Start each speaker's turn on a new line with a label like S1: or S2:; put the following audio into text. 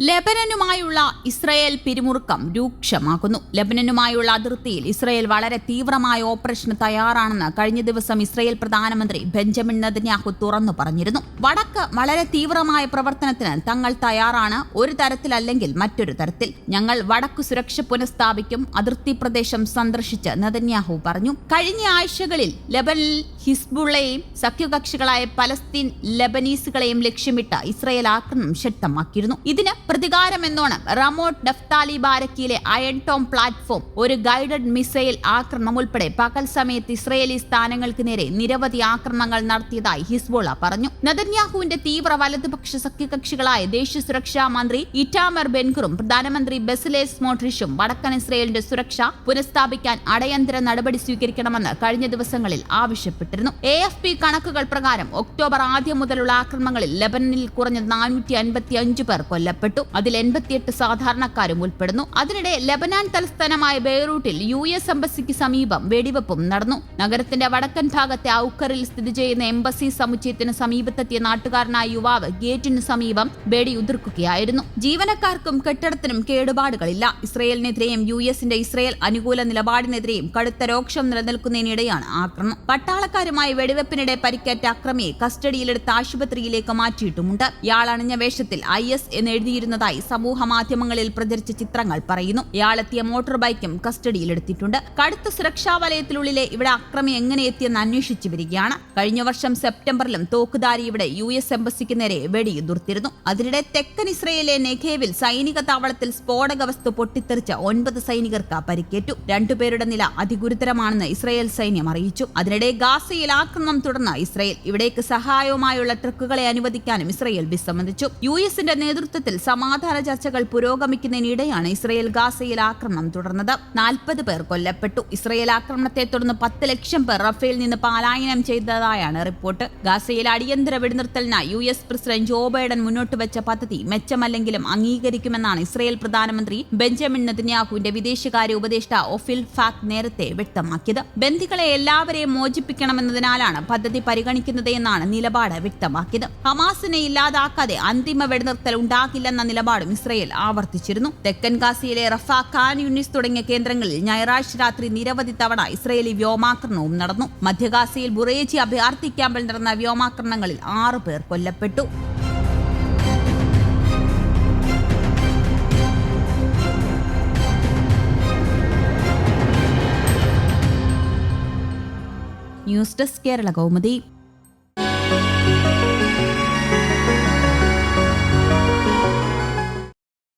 S1: ലെബനനുമായുള്ള Israel പിരിമുറുക്കം രൂക്ഷമാക്കുന്നു. ലെബനനുമായുള്ള അതിർത്തിയിൽ Israel വളരെ തീവ്രമായ ഓപ്പറേഷന് തയ്യാറാണെന്ന് കഴിഞ്ഞ ദിവസം ഇസ്രയേൽ പ്രധാനമന്ത്രി ബെഞ്ചമിൻ നദന്യാഹു തുറന്നു പറഞ്ഞിരുന്നു. വടക്ക് വളരെ തീവ്രമായ പ്രവർത്തനത്തിന് തങ്ങൾ തയ്യാറാണ്. ഒരു തരത്തിലല്ലെങ്കിൽ മറ്റൊരു തരത്തിൽ. ഞങ്ങൾ വടക്കു സുരക്ഷ പുനഃസ്ഥാപിക്കും. അതിർത്തി പ്രദേശം സന്ദർശിച്ച് നദന്യാഹു പറഞ്ഞു. കഴിഞ്ഞ ആഴ്ചകളിൽ ലെബനിൽ ഹിസ്ബുള്ളയെയും സഖ്യകക്ഷികളായ പലസ്തീൻ ലെബനീസുകളെയും ലക്ഷ്യമിട്ട് ഇസ്രയേൽ ആക്രമണം ശക്തമാക്കിയിരുന്നു. ഇതിന് പ്രതികാരമെന്നോണം റമോട്ട് ഡഫ്താലി ബാരക്കിയിലെ അയൺ ടോം പ്ലാറ്റ്ഫോം. ഒരു ഗൈഡഡ് മിസൈൽ ആക്രമണം ഉൾപ്പെടെ പകൽ സമയത്ത് ഇസ്രയേലി സ്ഥാനങ്ങൾക്ക് നേരെ നിരവധി ആക്രമണങ്ങൾ നടത്തിയതായി ഹിസ്ബോള പറഞ്ഞു. നദന്യാഹുവിന്റെ തീവ്ര വലതുപക്ഷ സഖ്യകക്ഷികളായ ദേശീയ സുരക്ഷാ മന്ത്രി ഇറ്റാമർ ബെൻഖുറും പ്രധാനമന്ത്രി ബെസിലേസ് മോട്രിഷും വടക്കൻ ഇസ്രയേലിന്റെ സുരക്ഷ പുനഃസ്ഥാപിക്കാൻ അടയന്തര നടപടി സ്വീകരിക്കണമെന്ന് കഴിഞ്ഞ ദിവസങ്ങളിൽ ആവശ്യപ്പെട്ടിരുന്നു. എ എഫ് പി കണക്കുകൾ പ്രകാരം ഒക്ടോബർ ആദ്യം മുതലുള്ള ആക്രമണങ്ങളിൽ ലെബനനിൽ കുറഞ്ഞ നാനൂറ്റി അൻപത്തി അഞ്ച് പേർ കൊല്ലപ്പെട്ടു. അതിൽ എൺപത്തിയെട്ട് സാധാരണക്കാരും ഉൾപ്പെടുന്നു. അതിനിടെ ലബനാൻ തലസ്ഥാനമായ ബെയ്റൂട്ടിൽ യു എസ് എംബസിക്ക് സമീപം വെടിവെപ്പും നടന്നു. നഗരത്തിന്റെ വടക്കൻ ഭാഗത്തെ ഔക്കറിൽ സ്ഥിതി ചെയ്യുന്ന എംബസി സമുച്ചയത്തിന് സമീപത്തെത്തിയ നാട്ടുകാരനായ യുവാവ് ഗേറ്റിന് സമീപം വെടിയുതിർക്കുകയായിരുന്നു ജീവനക്കാർക്കും കെട്ടിടത്തിനും കേടുപാടുകളില്ല. ഇസ്രയേലിനെതിരെയും യു എസിന്റെ ഇസ്രയേൽ അനുകൂല നിലപാടിനെതിരെയും കടുത്ത രോക്ഷം നിലനിൽക്കുന്നതിനിടെയാണ് ആക്രമണം. പട്ടാളക്കാരുമായി വെടിവെപ്പിനിടെ പരിക്കേറ്റ അക്രമിയെ കസ്റ്റഡിയിലെടുത്ത് ആശുപത്രിയിലേക്ക് മാറ്റിയിട്ടുമുണ്ട്. ഇയാൾ അണിഞ്ഞ വേഷത്തിൽ ഐ എസ് എന്ന് എഴുതിയിരുന്നതായി സമൂഹ മാധ്യമങ്ങളിൽ പ്രചരിച്ച ചിത്രങ്ങൾ പറയുന്നു. ഇയാളെത്തിയ മോട്ടോർ ബൈക്കും കസ്റ്റഡിയിലെടുത്തിട്ടുണ്ട്. കടുത്ത സുരക്ഷാ വലയത്തിനുള്ളിലെ ഇവിടെ അക്രമി എങ്ങനെ എത്തിയെന്ന് അന്വേഷിച്ചു വരികയാണ്. കഴിഞ്ഞ വർഷം സെപ്റ്റംബറിലും തോക്കുധാരി ഇവിടെ യു എസ് എംബസിക്ക് നേരെ വെടിയുതിർത്തിരുന്നു. അതിനിടെ തെക്കൻ ഇസ്രയേലിലെ നെഖേവിൽ സൈനിക താവളത്തിൽ സ്ഫോടക വസ്തു പൊട്ടിത്തെറിച്ച ഒൻപത് സൈനികർക്ക് പരിക്കേറ്റു. രണ്ടുപേരുടെ നില അതിഗുരുതരമാണെന്ന് ഇസ്രയേൽ സൈന്യം അറിയിച്ചു. അതിനിടെ ഗാസയിൽ ആക്രമണം തുടർന്ന് ഇസ്രയേൽ ഇവിടേക്ക് സഹായവുമായുള്ള ട്രക്കുകളെ അനുവദിക്കാനും ഇസ്രയേൽ വിസമ്മതിച്ചു. യു എസിന്റെ നേതൃത്വത്തിൽ സമാധാന ചർച്ചകൾ പുരോഗമിക്കുന്നതിനിടെയാണ് ഇസ്രയേൽ ഗാസയിൽ ആക്രമണം തുടർന്നത്. നാൽപ്പത് പേർ കൊല്ലപ്പെട്ടു. ഇസ്രയേൽ ആക്രമണത്തെ തുടർന്ന് പത്ത് ലക്ഷം പേർ റഫേൽ നിന്ന് പലായനം ചെയ്തതായാണ് റിപ്പോർട്ട്. ഗാസയിൽ അടിയന്തര വെടിനിർത്തലിനായി U S president Joe Biden മുന്നോട്ട് വെച്ച പദ്ധതി മെച്ചമല്ലെങ്കിലും അംഗീകരിക്കുമെന്നാണ് ഇസ്രയേൽ പ്രധാനമന്ത്രി ബെഞ്ചമിൻ നെതന്യാഹുവിന്റെ വിദേശകാര്യ ഉപദേഷ്ടാ ഒഫിൽ ഫാക് നേരത്തെ വ്യക്തമാക്കിയത്. ബന്ദികളെ എല്ലാവരെയും മോചിപ്പിക്കണമെന്നതിനാലാണ് പദ്ധതി പരിഗണിക്കുന്നത് എന്നാണ് നിലപാട് വ്യക്തമാക്കിയത്. ഹമാസിനെ ഇല്ലാതാക്കാതെ അന്തിമ വെടിനിർത്തൽ ഉണ്ടാകില്ലെന്ന നിലപാടും ഇസ്രയേൽ ആവർത്തിച്ചിരുന്നു. തെക്കൻ ഗാസയിലെ റഫ ഖാൻ യൂണിസ് തുടങ്ങിയ കേന്ദ്രങ്ങളിൽ ഞായറാഴ്ച രാത്രി നിരവധി തവണ ഇസ്രയേലി വ്യോമാക്രമണവും നടന്നു. മധ്യഗാസയിൽ ബുറേജി അഭയാർത്ഥി ക്യാമ്പിൽ നടന്ന വ്യോമാക്രമണങ്ങളിൽ ആറു പേർ കൊല്ലപ്പെട്ടു. News desk Kerala Kaumudi.